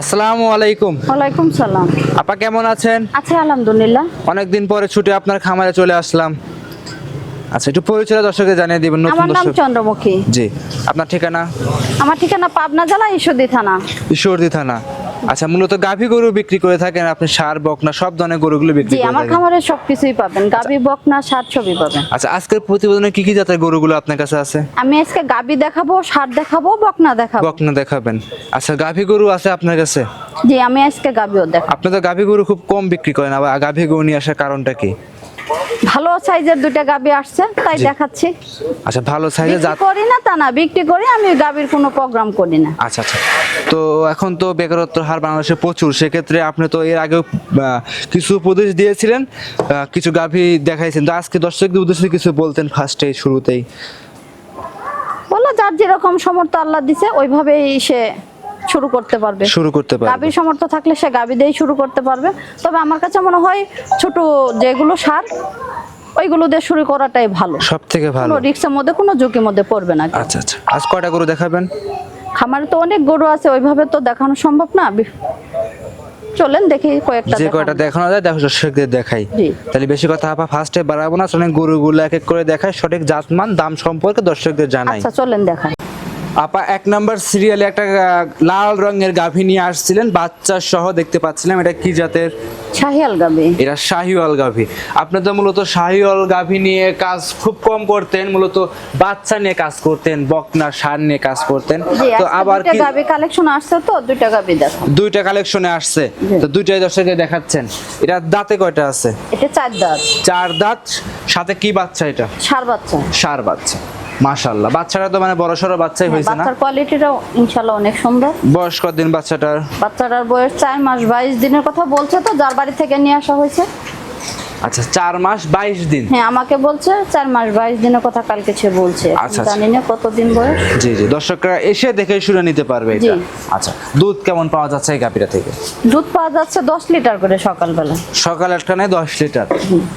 আসসালামু আলাইকুম। ওয়ালাইকুম সালাম। আপা কেমন আছেন? আচ্ছা আলহামদুলিল্লাহ। অনেকদিন পরে ছুটে আপনার খামারে চলে আসলাম। আচ্ছা একটু পরিচয় দর্শকদের জানিয়ে দিবেন নতুন আমার নাম চন্দ্রমুখী। জি আপনার ঠিকানা? আমার ঠিকানা পাবনা জেলা ঈশ্বরদী থানা। ঈশ্বরদী থানা। আচ্ছা মূলত গাভী গরু বিক্রি করে থাকেন আপনি সার বকনা সব ধরনের গরুগুলো বিক্রি জি করে আমার খামারে সবকিছুই পাবেন। গাবি বকনা সার ছবি পাবেন। আচ্ছা আজকের প্রতিবেদনে কি কি জাতের গরুগুলো আপনার কাছে আছে? আমি আজকে গাবি দেখাবো সার দেখাবো বকনা দেখাবো। বকনা দেখাবেন। আচ্ছা গাভী গরু আছে আপনার কাছে? জি আমি আজকে গাবিও দেখাবো। আপনি তো গাভী গরু খুব কম বিক্রি করেন আবার গাভী গরু নিয়ে আসার কারণটা কি? ভালো সাইজের দুইটা গাবি আসছে তাই দেখাচ্ছি। আচ্ছা ভালো সাইজের জাত করি না তা না বিক্রি করি আমি গাবির কোনো প্রোগ্রাম করি না। আচ্ছা আচ্ছা। তো এখন তো বেকারত্বের হার বাংলাদেশে প্রচুর সেক্ষেত্রে আপনি তো এর আগেও কিছু উপদেশ দিয়েছিলেন কিছু গাভী দেখাইছেন। তো আজকে দর্শকদের উদ্দেশ্যে কিছু বলতেন ফার্স্টেই শুরুতেই। বলল যার যেরকম সমর্থ আল্লাহ দিছে ওইভাবেই সে শুরু করতে পারবে। শুরু করতে পারবেন গাভীর সমর্থ থাকলে সে গাভী দিয়েই শুরু করতে পারবে। তবে আমার কাছে মনে হয় ছোট যেগুলো সার ওইগুলো দিয়ে শুরু করাটাই ভালো। সব থেকে ভালো। রিক্সের মধ্যে কোনো ঝুঁকির মধ্যে পড়বে না। আচ্ছা আচ্ছা। আজ কয়টা গরু দেখাবেন? খামারে তো অনেক গরু আছে ওইভাবে তো দেখানো সম্ভব না। চলেন দেখি কয়েকটা যে কয়টা দেখানো যায় দেখো দর্শকদের দেখাই। তাহলে বেশি কথা আপা ফার্স্টে বাড়াবো না অনেক গরুগুলো এক এক করে দেখায় সঠিক জাতমান দাম সম্পর্কে দর্শকদের জানাই। আচ্ছা চলেন দেখাই। আপা এক নাম্বার সিরিয়ালে একটা লাল রঙের গাভী নিয়ে আসছিলেন। বাচ্চা সহ দেখতে পাচ্ছিলাম। এটা কি জাতের? শাহিয়াল গাবি এটা শাহিওয়াল গাভী। আপনি তো মূলত শাহিওয়াল গাভী নিয়ে কাজ খুব কম করতেন মূলত বাচ্চা নিয়ে কাজ করতেন বকনা সার নিয়ে কাজ করতেন। তো আবার কি গাবি কালেকশন আসছে তো দুইটা গাবি দেখো। দুইটা কালেকশনে আসছে। তো দুইটাই দর্শকে দেখাচ্ছেন। এটা দাঁতে কয়টা আছে? এটা চার দাঁত। চার দাঁত সাথে কি বাচ্চা এটা? সার বাচ্চা। সার বাচ্চা। মাশাল্লাহ বাচ্চাটা তো মানে বড় সড়ো বাচ্চাই হ্যাঁ, হয়েছে না? বাচ্চার কোয়ালিটিটাও ইনশাল্লাহ অনেক সুন্দর। বয়স কতদিন বাচ্চাটার? বাচ্চাটার বয়স চার মাস বাইশ দিনের কথা বলছে তো যার বাড়ি থেকে নিয়ে আসা হয়েছে। আচ্ছা চার মাস বাইশ দিন। হ্যাঁ আমাকে বলছে চার মাস বাইশ দিনের কথা কালকে সে বলছে। আচ্ছা, আচ্ছা। জানি না কতদিন বয়স। জি জি দর্শকরা এসে দেখে শুনে নিতে পারবে এটা। আচ্ছা দুধ কেমন পাওয়া যাচ্ছে এই গাভীটা থেকে? দুধ পাওয়া যাচ্ছে দশ লিটার করে সকালবেলা। সকাল একটা নেই দশ লিটার?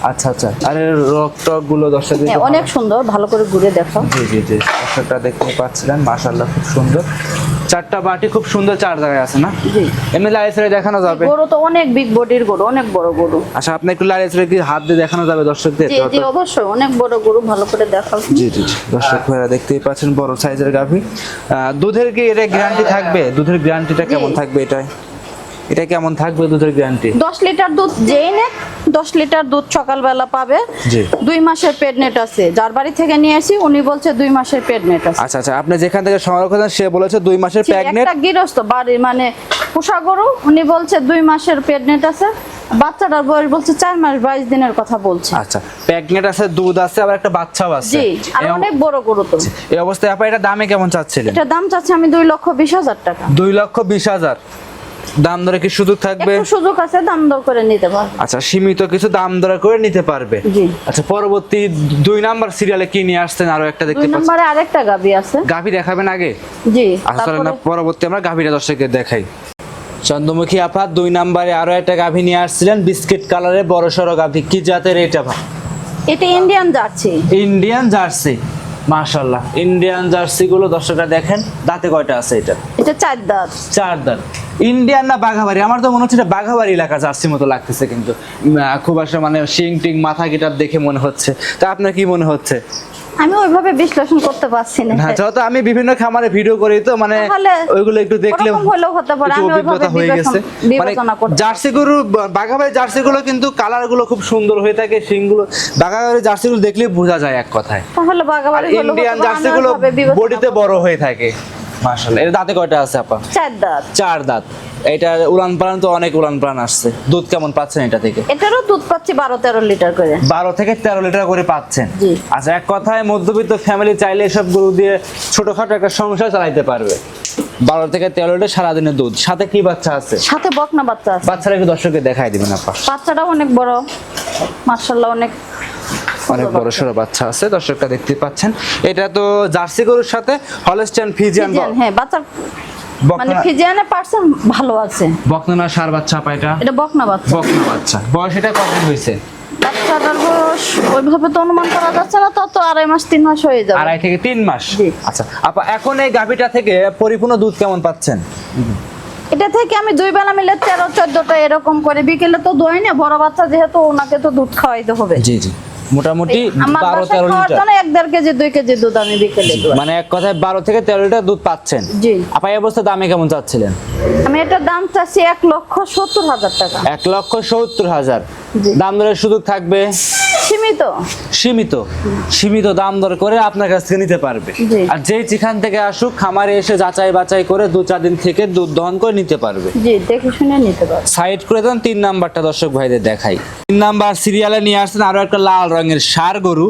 আচ্ছা আচ্ছা। আরে রক টকগুলো দর্শক হ্যাঁ অনেক সুন্দর ভালো করে ঘুরে দেখো। জি জি জি। দর্শকটা দেখতে পাচ্ছিলেন মাশাল্লাহ খুব সুন্দর। চারটা বাটি খুব সুন্দর চার জায়গায় আছে না? এমনি লাল লাইসে দেখানো যাবে। গরু তো অনেক বিগ বডির গরু অনেক বড় গরু। আচ্ছা আপনি একটু লাইসে কি হাত দিয়ে দেখানো যাবে দর্শকদের? জি জি অবশ্যই অনেক বড় গরু ভালো করে দেখাও। জি জি দর্শক ভাইরা দেখতেই পাচ্ছেন বড় সাইজের গাভী। দুধের কি এটা গ্যারান্টি থাকবে? দুধের গ্যারান্টিটা কেমন থাকবে এটাই? এটা কেমন থাকবে দুধের গ্যারান্টি দশ লিটার দুধ যেই নেক দশ লিটার দুধ সকালবেলা পাবে। জি। দুই মাসের প্রেগনেন্ট আছে। যার বাড়ি থেকে নিয়ে আসি উনি বলছে দুই মাসের প্রেগনেন্ট আছে। আচ্ছা আচ্ছা আপনি যেখান থেকে সংগ্রহ করেন সে বলেছে দুই মাসের জি, প্রেগনেন্ট একটা গৃহস্থ বাড়ি মানে পোষা গরু উনি বলছে দুই মাসের প্রেগনেন্ট আছে। বাচ্চাটার বয়স বলছে চার মাস বাইশ দিনের কথা বলছে। আচ্ছা প্রেগনেন্ট আছে দুধ আছে আবার একটা বাচ্চাও আছে। জি আর অনেক বড় গরু তো। এই অবস্থায় আপা এটা দামে কেমন চাচ্ছিলেন? এটার দাম চাচ্ছে আমি দুই লক্ষ বিশ হাজার টাকা। দুই লক্ষ বিশ হাজার। দাম দরে কি সুযোগ থাকবে? একটু সুযোগ আছে দাম দর করে নিতে পারবে। আচ্ছা সীমিত কিছু দাম দরে করে নিতে পারবে? জি। আচ্ছা পরবর্তী দুই নাম্বার সিরিয়ালে কি নিয়ে আসছেন? আরও একটা দেখতে পাচ্ছি। নম্বরে আরেকটা গাবি আছে। গাভী দেখাবেন আগে? জি আচ্ছা না পরবর্তী আমরা গাভীরা দর্শকদের দেখাই। চন্দ্রমুখী আপা দুই নাম্বারে আরও একটা গাভী নিয়ে আসছিলেন। বিস্কিট কালারে বড় সড়ো গাভী। কি জাতের এটা ভাই? এটা ইন্ডিয়ান জার্সি। Indian jersey. মাশাল্লাহ ইন্ডিয়ান জার্সি গুলো দর্শকরা দেখেন দাঁতে কয়টা আছে এটা? এটা চার দাঁত। চার দাঁত। ইন্ডিয়ান না বাঘাবাড়ি? আমার তো মনে হচ্ছে এটা বাঘাবাড়ি এলাকা জার্সি মতো লাগতেছে কিন্তু। খুব আসলে মানে শিং টিং মাথা গিটার দেখে মনে হচ্ছে। তা আপনার কি মনে হচ্ছে? আমি ওইভাবে বিশ্লেষণ করতে পারছি না। না যেহেতু আমি বিভিন্ন খামারে ভিডিও করি তো মানে ওইগুলো একটু দেখলে হলো হতে পারে, আমি ওইভাবে হয়ে গেছে। মানে জার্সি গরু বাঘাবাড়ি জার্সি গুলো কিন্তু কালারগুলো খুব সুন্দর হয়ে থাকে শিংগুলো। বাঘাবাড়ি জার্সি গুলো দেখলে বোঝা যায় এক কথায়। তাহলে হলেও ইন্ডিয়ান জার্সি গুলো বডিতে বড় হয়ে থাকে। মাশাআল্লাহ। এর দাঁতে কয়টা আছে আপা? চার দাঁত। চার দাঁত। এটা উলান পালান তো অনেক উলান পালান আসছে। দুধ কেমন পাচ্ছেন এটা থেকে? এটারও দুধ পাচ্ছি বারো তেরো লিটার করে। বারো থেকে তেরো লিটার করে পাচ্ছেন। আচ্ছা এক কথায় মধ্যবিত্ত ফ্যামিলি চাইলে এসব গরু দিয়ে ছোটখাটো একটা সংসার চালাইতে পারবে। বারো থেকে তেরো লিটার সারাদিনের দুধ। সাথে কি বাচ্চা আছে? সাথে বকনা বাচ্চা আছে। বাচ্চারা একটু দর্শককে দেখাই দিবেন আপা। বাচ্চাটাও অনেক বড়। মার্শাল্লাহ অনেক অনেক বড় সড়ো বাচ্চা আছে দর্শকটা দেখতে পাচ্ছেন। এটা তো জার্সি গরুর সাথে হলস্টাইন ফিজিয়ান ফিজিয়ান হ্যাঁ বাচ্চার মানে পার্সেন্ট ভালো আছে। বকনা সার বাচ্চা এটা? বকনা বাচ্চা। বকনা বাচ্চা। বয়স এটা কতদিন হয়েছে? বাচ্চাটার বয়স ওইভাবে তো অনুমান করা যাচ্ছে না তত আড়াই মাস তিন মাস হয়ে যাবে। আড়াই থেকে তিন মাস? আচ্ছা আপা এখন এই গাভিটা থেকে পরিপূর্ণ দুধ কেমন পাচ্ছেন? এটা থেকে আমি দুই বেলা মিলে তেরো চোদ্দটা এরকম করে। বিকেলে তো দই না বড় বাচ্চা যেহেতু ওনাকে তো দুধ খাওয়াইতে হবে। জি জি। মোটামুটি বারো তেরো লিটার। এক দেড় কেজি দুই কেজি দুধ আমি বিকেলে মানে এক কথায় বারো থেকে তেরো লিটার দুধ পাচ্ছেন। জি। আপা এই অবস্থা দামে কেমন চাচ্ছিলেন? আমি এটা দাম চাচ্ছি এক লক্ষ সত্তর হাজার টাকা। এক লক্ষ সত্তর হাজার। দাম দরের সুযোগ থাকবে? সীমিত? সীমিত। সীমিত দাম দর করে আপনার কাছ থেকে নিতে পারবে। আর যে যেখান থেকে আসুক খামারে এসে যাচাই বাছাই করে দু চার দিন থেকে দুধ দহন করে নিতে পারবে। জি দেখে শুনে নিতে পারবে। সাইড করে দেন তিন নাম্বারটা দর্শক ভাইদের দেখাই। তিন নাম্বার সিরিয়ালে নিয়ে আসছেন আরও একটা লাল রঙের সার গরু।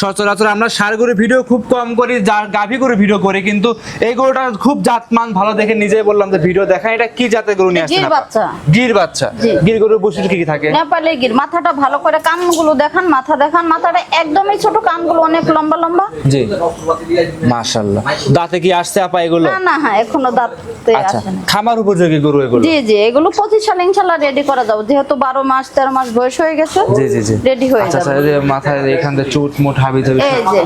সচরাচর আমরা ষাড় গরু ভিডিও খুব কম করি যার গাভী গরু ভিডিও করি কিন্তু এই গরুটা খুব জাতমান ভালো দেখে নিজেই বললাম যে ভিডিও দেখা এটা কি জাতের গরু নিয়ে আসছেন গির বাচ্চা। গির বাচ্চা। গির গরুর বৈশিষ্ট্য কি কি থাকে? নেপালে গির। মাথাটা ভালো করে কানগুলো দেখান মাথা দেখান। মাথাটা একদমই ছোট কানগুলো অনেক লম্বা লম্বা। জি। মাশাল্লাহ দাঁতে কি আসছে আপা এগুলো? না না হ্যাঁ এখনও দাঁতে আচ্ছা আসে না। খামার উপযোগী গরু এগুলো? জি জি এগুলো পঁচিশ সালে ইনশাল্লাহ রেডি করা যাবে। যেহেতু বারো মাস তেরো মাস বয়স হয়ে গেছে জি জি জি। রেডি হয়ে আচ্ছা যাবে। আচ্ছা, এই মাথায় এখান থেকে চুট মুট হাবি এই যে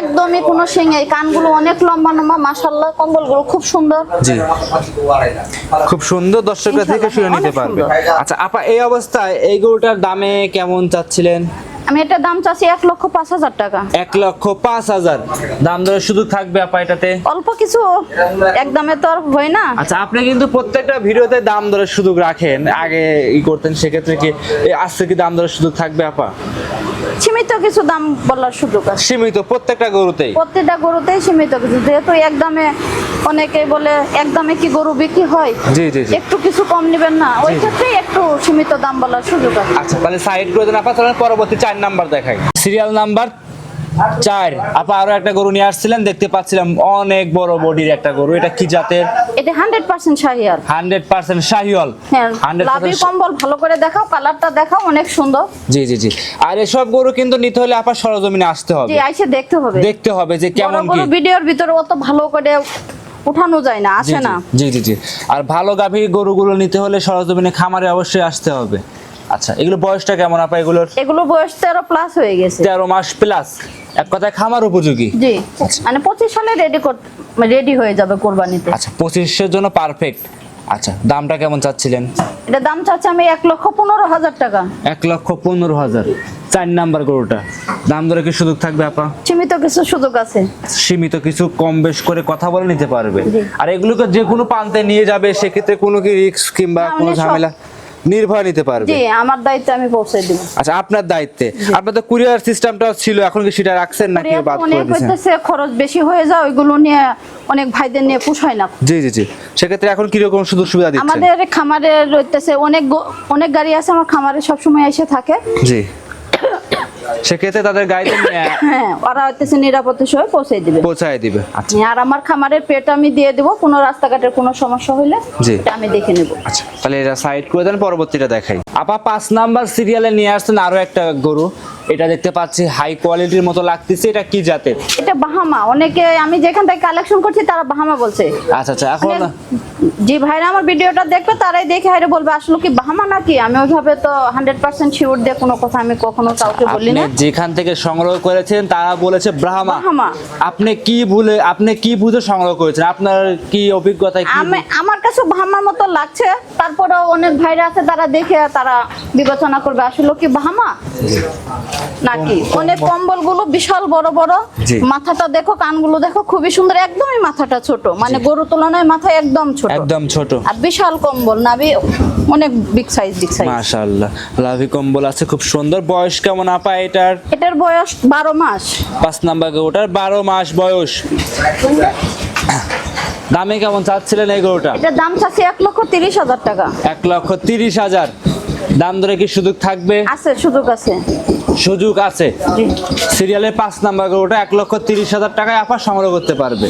একদমই কোনো সিং এই কানগুলো অনেক লম্বা লম্বা মাশাল্লাহ কম্বলগুলো খুব সুন্দর। জি। খুব সুন্দর দর্শকরা থেকে শুনে নিতে পারবে। আচ্ছা আপা এই অবস্থায় এই গরুটার দামে কেমন চাচ্ছিলেন? আমি এটা দাম চাচ্ছি এক লক্ষ পাঁচ হাজার টাকা। এক লক্ষ পাঁচ হাজার। দাম দরের শুধু থাকবে আপা এটাতে? অল্প কিছু একদমে তো আর হয় না। আচ্ছা আপনি কিন্তু প্রত্যেকটা ভিডিওতে দাম দরের সুযোগ রাখেন আগে ই করতেন সেক্ষেত্রে কি আজকে কি দাম দরের শুধু থাকবে আপা? সীমিত কিছু দাম বলার সুযোগ আছে। সীমিত প্রত্যেকটা গরুতেই? প্রত্যেকটা গরুতেই সীমিত কিছু। যেহেতু একদমে অনেকে বলে একদমে কি গরু বিক্রি হয়? জি জি একটু কিছু কম নেবেন না। ওই ক্ষেত্রে একটু সীমিত দাম বলার সুযোগ আছে। আচ্ছা তাহলে সাইড করে দেন পরবর্তী চার নাম্বার দেখাই। সিরিয়াল নাম্বার চার আপা আরও একটা গরু নিয়ে আসছিলেন দেখতে পাচ্ছিলাম অনেক বড় বডির একটা গরু। এটা কি জাতের? এটা হান্ড্রেড পার্সেন্ট শাহিয়ার হান্ড্রেড পার্সেন্ট শাহিওয়াল। হ্যাঁ হান্ড্রেড লাভি কম্বল ভালো করে দেখাও কালারটা দেখাও অনেক সুন্দর। জি জি জি। আর এসব গরু কিন্তু নিতে হলে আপা সরজমিনে আসতে হবে। জি আইসে দেখতে হবে। দেখতে হবে যে কেমন কি। ভিডিওর ভিতরে অত ভালো করে উঠানো যায় না আসে না। জি জি জি। আর ভালো গাভীর গরুগুলো নিতে হলে সরজমিনে খামারে অবশ্যই আসতে হবে। আচ্ছা এগুলো বয়সটা কেমন আপা এগুলোর? এগুলো বয়স তেরো প্লাস হয়ে গেছে। তেরো মাস প্লাস এক কথায় খামার উপযোগী? জি। মানে পঁচিশ সালে রেডি রেডি হয়ে যাবে কোরবানিতে। আচ্ছা পঁচিশের জন্য পারফেক্ট আচ্ছা দামটা কেমন চাচ্ছিলেন? এটা দাম চাচ্ছে আমি এক লক্ষ পনেরো হাজার টাকা। এক লক্ষ পনেরো হাজার। চার নাম্বার গরুটা। দাম দরে কি সুযোগ থাকবে আপা? সীমিত কিছু সুযোগ আছে। সীমিত কিছু কম বেশ করে কথা বলে নিতে পারবে। আর এগুলোকে যে কোনো প্রান্তে নিয়ে যাবে সেক্ষেত্রে কোনো কি রিস্ক কিংবা কোনো মানে ঝামেলা? নির্ভয় নিতে পারবে। জি আমার দায়িত্বে আমি পৌঁছে দিব। আচ্ছা আপনার দায়িত্বে। আপনাদের কুরিয়ার সিস্টেমটাও ছিল এখন কি সেটা রাখছেন নাকি বাদ করে দিয়েছেন হইতেছে খরচ বেশি হয়ে যায় ওইগুলো নিয়ে অনেক ভাইদের নিয়ে পোষায় না। জি জি জি। সেক্ষেত্রে এখন কীরকম সুযোগ সুবিধা দিচ্ছেন? আমাদের খামারে রইতেছে অনেক অনেক গাড়ি আছে আমার খামারে সবসময় এসে থাকে। জি। সেক্ষেত্রে তাদের গাড়িতে হ্যাঁ ওরা হইতেছে পৌঁছে দিবে। পৌঁছায় দিবে। আচ্ছা। আর আমার খামারের পেট আমি দিয়ে দেবো কোনো রাস্তাঘাটের কোনো সমস্যা হলে জি। আমি দেখে নেব। আচ্ছা তাহলে এটা সাইড করে দেন পরবর্তীটা দেখাই। আপা পাঁচ নাম্বার সিরিয়ালে নিয়ে আসছেন আরও একটা গরু। এটা দেখতে পাচ্ছি হাই কোয়ালিটির মতো লাগতেছে। এটা কি জাতের? এটা বাহামা। অনেকে আমি যেখান থেকে কালেকশন করছি তারা বাহামা বলছে। আচ্ছা আচ্ছা এখন মানে যে ভাইরা আমার ভিডিওটা দেখবে তারাই দেখে হাইরে বলবে আসলে কি বাহামা নাকি? আমি ওইভাবে তো হান্ড্রেড পার্সেন্ট শিওর দিয়ে কোনো কথা আমি কখনো কাউকে বলি আপনি না? যেখান থেকে সংগ্রহ করেছেন তারা বলেছে ব্রাহ্মা। ব্রাহ্মা। আপনি কি ভুলে আপনি কি বুঝে সংগ্রহ করেছেন? আপনার কি অভিজ্ঞতা আমি আমার কাছে ব্রাহ্মার মতো লাগছে। তারপরে অনেক ভাইরা আছে তারা দেখে তারা বিবেচনা করবে আসলে কি বাহামা নাকি? অনেক কম্বলগুলো বিশাল বড় বড়। মাথাটা দেখো কানগুলো দেখো খুবই সুন্দর। একদমই মাথাটা ছোট। মানে গরু তুলনায় মাথা একদম ছোট। একদম ছোট। আর বিশাল কম্বল নাবি অনেক বিগ সাইজ বিগ সাইজ মাশাআল্লাহ। লাভি কম্বল আছে খুব সুন্দর। বয়স কেমন আপা এটার? এটার বয়স বারো মাস। পাঁচ নাম্বার গরুটার বারো মাস বয়স। দামে কেমন চাচ্ছিলেন এই গরুটা? এটার দাম চাচ্ছে এক লক্ষ তিরিশ হাজার টাকা। এক লক্ষ তিরিশ হাজার। দাম দরে কি সুযোগ থাকবে? আছে সুযোগ আছে। সুযোগ আছে। জি সিরিয়ালের পাঁচ নাম্বার গরুটা এক লক্ষ তিরিশ হাজার টাকায় আপা সংগ্রহ করতে পারবে।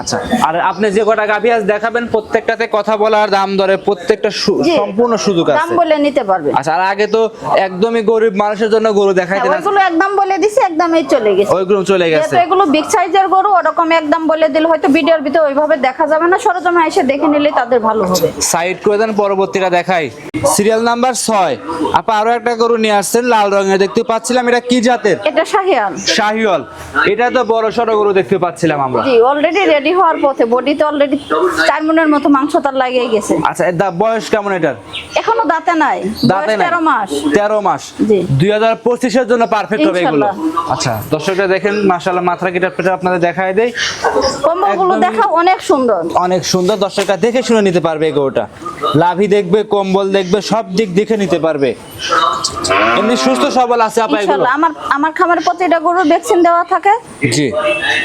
আচ্ছা আর আপনি যে কটা গাভি আজ দেখাবেন প্রত্যেকটাতে কথা বলার দাম দরে প্রত্যেকটা সম্পূর্ণ সুযোগ দাম আছে। বলে নিতে পারবে। আচ্ছা আর আগে তো একদমই গরিব মানুষের জন্য গরু দেখাইতে হ্যাঁ, ওইগুলো একদম বলে দিছি একদমই চলে গেছে। ওইগুলো চলে গেছে। এগুলো বিগ সাইজের গরু ওরকম একদম বলে দিলে হয়তো ভিডিওর ভিতরে ওইভাবে দেখা যাবে না। সরজমে এসে দেখে নিলে তাদের ভালো হবে। সাইড করে দেন পরবর্তীটা দেখাই। সিরিয়াল নাম্বার ছয়। আপা আরও একটা গরু নিয়ে আসছেন লাল রঙের। দেখতে পাচ্ছেন পাচ্ছিলাম এটা কি জাতের? এটা শাহিয়াল শাহিওয়াল। এটা তো বড় সড়ো গরু দেখতে পাচ্ছিলাম আমরা। জি অলরেডি রেডি হওয়ার পথে বডিতে অলরেডি চার মনের মতো মাংস তার লাগিয়ে গেছে। আচ্ছা এর দা- বয়স কেমন এটার? এখনও দাঁতে নাই। দাঁতে নাই। তেরো মাস। তেরো মাস। জি। দুই হাজার পঁচিশের জন্য পারফেক্ট হবে এগুলো। আচ্ছা দর্শকরা দেখেন মাসাল্লাহ মাথা কেটে পেটে আপনাদের দেখায় দেয় কম্বলগুলো দেখা অনেক সুন্দর। অনেক সুন্দর। দর্শকরা দেখে শুনে নিতে পারবে এই গরুটা। লাভি দেখবে কম্বল দেখবে সব দিক দেখে নিতে পারবে। এমনি সুস্থ সবল আছে এগুলো আমার আমার খামারের প্রতিটা গরুর ভ্যাকসিন দেওয়া থাকে। জি।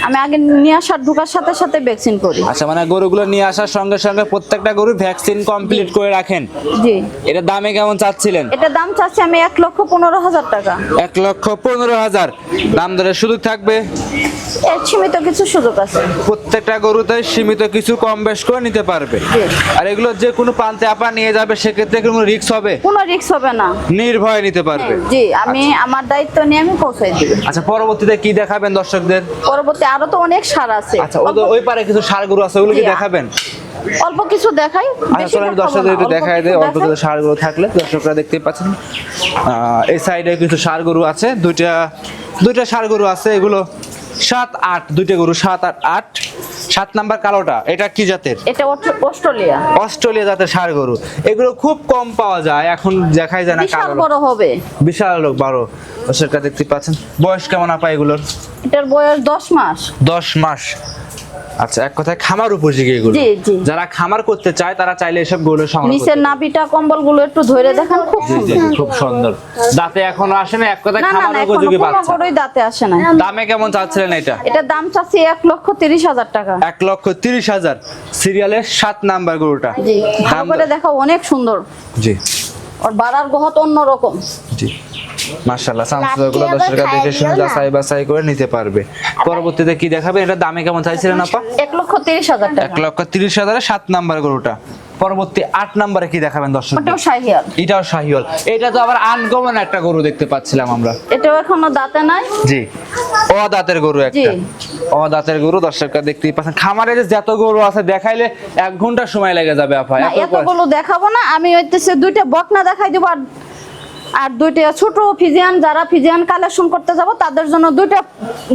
আমি আগে নিয়ে আসার ঢোকার সাথে সাথে ভ্যাকসিন করি। আচ্ছা মানে গরুগুলো নিয়ে আসার সঙ্গে সঙ্গে প্রত্যেকটা গরু ভ্যাকসিন কমপ্লিট করে রাখেন? জি। এটা দামে কেমন চাচ্ছিলেন? এটা দাম চাচ্ছি আমি এক লক্ষ পনেরো হাজার টাকা। এক লক্ষ পনেরো হাজার। দাম দরের সুযোগ থাকবে? সীমিত কিছু সুযোগ আছে। প্রত্যেকটা গরুতে সীমিত কিছু কম বেশ করে নিতে পারবে। আর এগুলো যে কোনো প্রান্তে আপা নিয়ে যাবে সেক্ষেত্রে কোনো রিস্ক হবে? কোনো রিস্ক হবে না। নির্ভয়ে নিতে পারবে। জি আমি আমার দায়িত্ব নিয়ে আমি পৌঁছাই দিই আচ্ছা পরবর্তীতে কি দেখাবেন দর্শকদের? পরবর্তী আরও তো অনেক সার আছে। আচ্ছা ওই পারে কিছু সার গরু আছে ওগুলো কি দেখাবেন? অল্প কিছু দেখাই আচ্ছা বেশি দর্শকদের একটু দেখায় দেয় অল্প কিছু সার গরু থাকলে দর্শকরা দেখতে পাচ্ছেন। আহ, এই সাইডে কিছু সার গরু আছে দুইটা দুইটা সার গরু আছে এগুলো সাত আট দুইটা গরু সাত আট আট। সাত নাম্বার কালোটা এটা কি জাতের? এটা অস্ট্রেলিয়া। অস্ট্রেলিয়া জাতের সার গরু। এগুলো খুব কম পাওয়া যায় এখন দেখাই যায় না বিশাল বড় হবে। বিশাল লোক বড় দর্শকরা দেখতে পাচ্ছেন। বয়স কেমন আপা এগুলোর? এটার বয়স দশ মাস। দশ মাস। আচ্ছা এক কথায় খামার উপযোগী এগুলো। যারা খামার করতে চায় তারা চাইলে এসব গরু সংগ্রহ নিচের নাভিটা কম্বলগুলো একটু ধরে দেখেন খুব সুন্দর। খুব সুন্দর। দাঁতে এখনও আসে না এক কথায় খামার উপযোগী বাচ্চা। গরুই দাঁতে আসে না দামে কেমন চাচ্ছিলেন এটা? এটা দাম চাচ্ছি এক লক্ষ তিরিশ হাজার টাকা। এক লক্ষ তিরিশ হাজার। সিরিয়ালের সাত নাম্বার গরুটা। জি করে দেখো অনেক সুন্দর। জি। আর বাড়ার গহত অন্যরকম। জি। মাশাআল্লাহগুলো দর্শকরা দেখে শুনে যাচাই বাছাই করে নিতে পারবে। পরবর্তীতে কি দেখাবেন এটা দামে কেমন চাইছিলেন আপা? এক লক্ষ তিরিশ হাজার এক লক্ষ তিরিশ হাজারের সাত নাম্বার গরুটা। পরবর্তী আট নাম্বারে কি দেখাবেন দর্শক এটাও শাহিওল এটা তো আবার আনকমন একটা গরু দেখতে পাচ্ছিলাম আমরা। এটাও এখনও দাঁতে নাই। জি। ও দাঁতের গরু একটা। ও দাঁতের গরু দর্শকরা দেখতেই পাচ্ছেন। খামারে যে যত গরু আছে দেখাইলে এক ঘণ্টা সময় লেগে যাবে আপা। এতগুলো দেখাবো না আমি হইতেছে দুইটা বকনা দেখাই দেবো আর আর দুইটা ছোট ফিজিয়ান যারা ফিজিয়ান কালেকশন করতে যাব তাদের জন্য দুইটা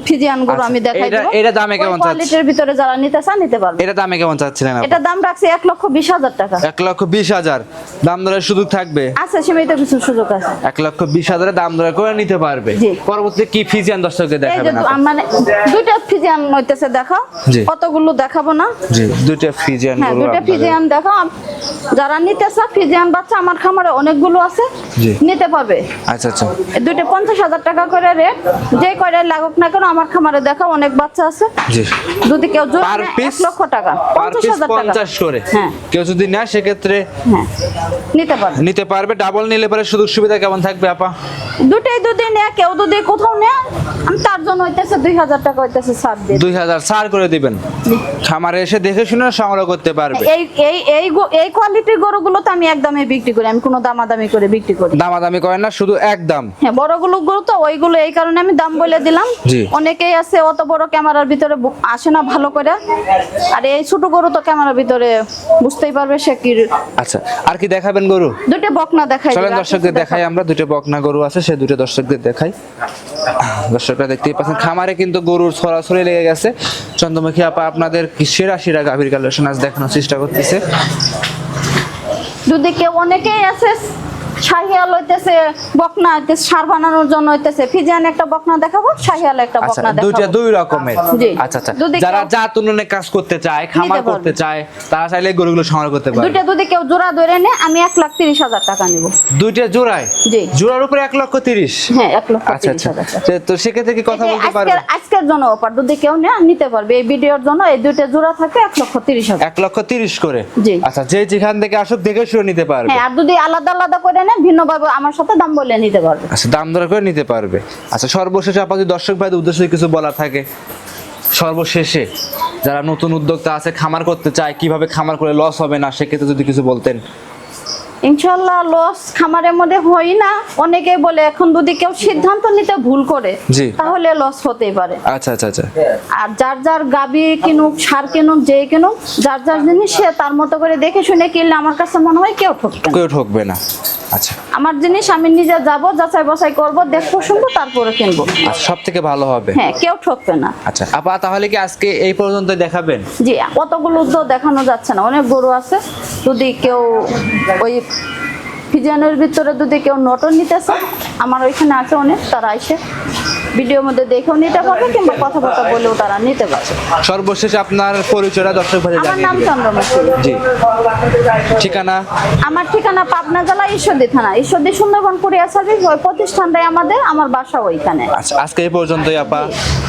ফিজিয়ান গরু আচ্ছা, আমি দেখাই এটা- এটা দামে কেমন চাচ্ছ? কোয়ালিটির ভিতরে যারা নিতে চান নিতে পারবে। এটা দামে কেমন চাচ্ছিলেন আপা? এটা দাম রাখছি এক লক্ষ বিশ হাজার টাকা। এক লক্ষ বিশ হাজার। দাম দরের সুযোগ থাকবে? আছে সীমিত কিছু সুযোগ আছে। এক লক্ষ বিশ হাজারের দাম দরে করে নিতে পারবে। পরবর্তীতে কি ফিজিয়ান দর্শকদের দেখাবেন দু- আপা? মানে দুইটা ফিজিয়ান হইতেছে দেখো কতগুলো দেখাবো না? জি দুইটা ফিজিয়ান হ্যাঁ গরু দুইটা ফিজিয়ান দেখো যারা নিতে চায় ফিজিয়ান বাচ্চা আমার খামারে অনেকগুলো আছে। জি। নিতে পারবে আচ্ছা আচ্ছা। এই দুইটা পঞ্চাশ হাজার টাকা করে রেট যে কয়টা লাগুক না কেন আমার খামারে দেখো অনেক বাচ্চা আছে। জি। যদি কেউ জোর পার পিস লক্ষ টাকা। পঞ্চাশ হাজার টাকা। পঞ্চাশ করে। হ্যাঁ। কেউ যদি নেয় সেক্ষেত্রে হ্যাঁ। নিতে পারবে। নিতে পারবে ডাবল নিলে পরে সুযোগ সুবিধা কেমন থাকবে আপা? দুটাই যদি নেয় কেউ যদি কোথাও নেয় আমি তার জন্য হইতেছে দুই হাজার টাকা হইতেছে ছাড় দিয়ে দিই। দুই হাজার ছাড় করে দিবেন। খামারে এসে দেখে শুনে সংগ্রহ করতে পারবে। এই এই এই এই কোয়ালিটির গরুগুলো তো আমি একদমে বিক্রি করি আমি কোনো দামাদামি করে বিক্রি করি। দামাদামি করেন না শুধু এক দাম। হ্যাঁ বড়গুলো গরু তো ওইগুলো এই কারণে আমি দাম বলে দিলাম। অনেকেই আছে অত বড় ক্যামেরার ভিতরে আসে না ভালো করে। আর এই ছোট গরু তো ক্যামেরার ভিতরে বুঝতেই পারবে সে কি আচ্ছা আর কি দেখাবেন গরু? দুটো বকনা দেখাই চলেন দর্শকদের দেখাই। আমরা দুটো বকনা গরু আছে সেই দুটো দর্শকদের দেখাই। দর্শকরা দেখতেই পাচ্ছেন খামারে কিন্তু গরুর ছড়াছড়ি লেগে গেছে। চন্দ্রমুখী আপা আপনাদের কি সেরা সেরা গাভীর কালেকশন আজ দেখানোর চেষ্টা করতেছে। যদি কেউ অনেকেই আছে শাহিয়াল হইতেছে বকনা হইতেছে সার বানানোর জন্য হইতেছে। ফিজিয়ান একটা বকনা দেখাবো শাহিয়াল একটা আচ্ছা বকনা দুইটা দুই রকমের। আচ্ছা আচ্ছা। যারা কেউ- জাত উন্নয়নে কাজ করতে চায় খামার করতে চায় তারা চাইলে গরুগুলো সংগ্রহ করতে পারে দুইটা যদি কেউ জোড়া ধরে নেয় আমি লাখ তিরিশ হাজার টাকা নিব। দুইটা জোড়ায়? জি। জোড়ার উপরে লক্ষ তিরিশ? হ্যাঁ এক লক্ষ আচ্ছা আচ্ছা। তো- সেক্ষেত্রে কি কথা বলতে পারবে? আজকের জন্য অফার যদি কেউ নেয় নিতে পারবে। এই ভিডিওর জন্য এই দুইটা জোড়া থাকে এক লক্ষ তিরিশ হাজার। এক লক্ষ তিরিশ করে? জি। আচ্ছা যে যেখান থেকে আসুক দেখে শুনে নিতে পারবে। হ্যাঁ আর যদি আলাদা আলাদা করে নেয় ভিন্নভাবে আমার সাথে দাম বলে নিতে পারবে। আচ্ছা দাম দর করে নিতে পারবে। আচ্ছা সর্বশেষে আপাতত দর্শক ভাইদের উদ্দেশ্যে কিছু বলা থাকে? সর্বশেষে যারা নতুন উদ্যোক্তা আছে, খামার করতে চায়, কীভাবে খামার করে লস হবে না, সেক্ষেত্রে যদি কিছু বলতেন। ইনশাল্লাহ লস খামারের মধ্যে হই না। অনেকে বলে এখন যদি কেউ সিদ্ধান্ত নিতে ভুল করে তাহলে লস হতেই পারে। আচ্ছা আচ্ছা আচ্ছা। আর যার যার গাবি কিনুক সার কিনুক যে কিনুক যার যার জিনিস সে তার মতো করে দেখে শুনে কিনলে আমার কাছে মনে হয় কেউ ঠকবে না। কেউ ঠকবে না। আচ্ছা। আমার জিনিস আমি নিজে যাব যাচাই বাছাই করব দেখব শুনব তারপরে কিনবো। আচ্ছা সব থেকে ভালো হবে। হ্যাঁ কেউ ঠকবে না। আচ্ছা আপা তাহলে কি আজকে এই পর্যন্ত দেখাবেন? জি কতগুলো তো দেখানো যাচ্ছে না। অনেক গরু আছে যদি কেউ ওই ফিজানোর ভিতরে যদি কেউ নটন নিতেছে আমার ওইখানে আছে অনেক তারা এসে ভিডিওর মধ্যে দেখেও নিতে পারবে কিংবা কথাবার্তা বলেও তারা নিতে পারবে। সর্বশেষ আপনার পরিচয়টা দর্শক ভাই আমার নাম জি। ঠিকানা? আমার ঠিকানা পাবনা জেলা ঈশ্বরদী থানা। ঈশ্বরদী সুন্দরবন কুরিয়ার সার্ভিস ওই প্রতিষ্ঠানটাই আমাদের আমার বাসা ওইখানে। আচ্ছা আজকে এই পর্যন্তই আপা।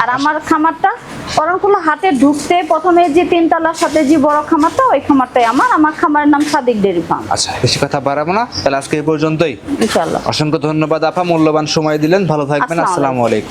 আর আমার খামারটা করণকুলা হাটে ঢুকতে প্রথমে যে তিনতলার সাথে যে বড় খামারটা ওই খামারটাই আমার। আমার খামারের নাম সাদিক ডেরি ফার্ম। আচ্ছা বেশি কথা বাড়াবো না। তাহলে আজকে এই পর্যন্তই। ইনশাল্লাহ অসংখ্য ধন্যবাদ আপা। মূল্যবান সময় দিলেন। ভালো থাকবেন। আসসালামু আসসালামু আলাইকুম।